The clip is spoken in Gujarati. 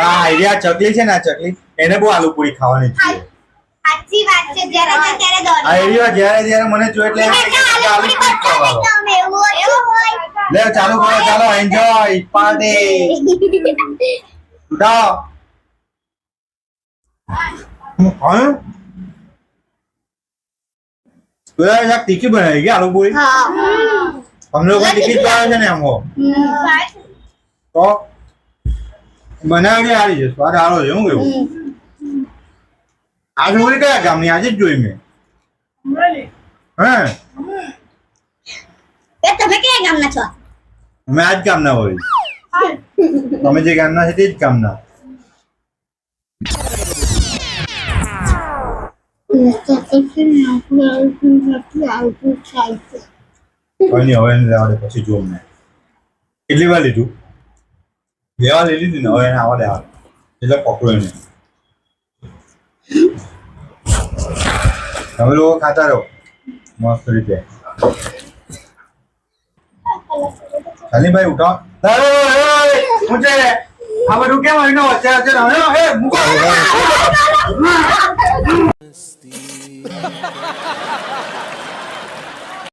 આ આઈડિયા ચકલી છે ને આ ચકલી એને બહુ આલુ પૂરી ખાવાની છે. સાચી વાત છે જ્યારે ત્યારે દોડી આ આઈડિયા જ્યારે જ્યારે મને જોઈ એટલે એમ થાય કે આલુ પૂરી ખાવાનો તમે એવું એવું હોય. લે ચાલુ કરો ચાલો એન્જોય પાર્ટી ઉઠાઓ હું? પેલા શાક તીખી બનાવી ગયા આલુ પૂરી? અમને લોકો તીખી જ ભાવે છે ને આમ તો બનાવી આવી છે સ્વાદ સારો છે શું કેવું આ છોકરી કયા ગામની? આજે જ જોઈ મેં. હે? તમે કયા ગામના છો? અમે આજ જ ગામના હોય. તમે જે ગામના છે તે જ ગામના. કોઈ નહીં હવે પછી જોઉં મેં. કેટલી વાર લીધું? બે વાર લીધી ને હવે એને આવા દેવા. એટલે પકડો એને તમે લોકો ખાતા રહો મસ્ત રીતે શાલીનભાઈ ઉઠો ઊંચે આ બધું કેમ આવીને વચ્ચે વચ્ચે રમ્યો એ મૂકો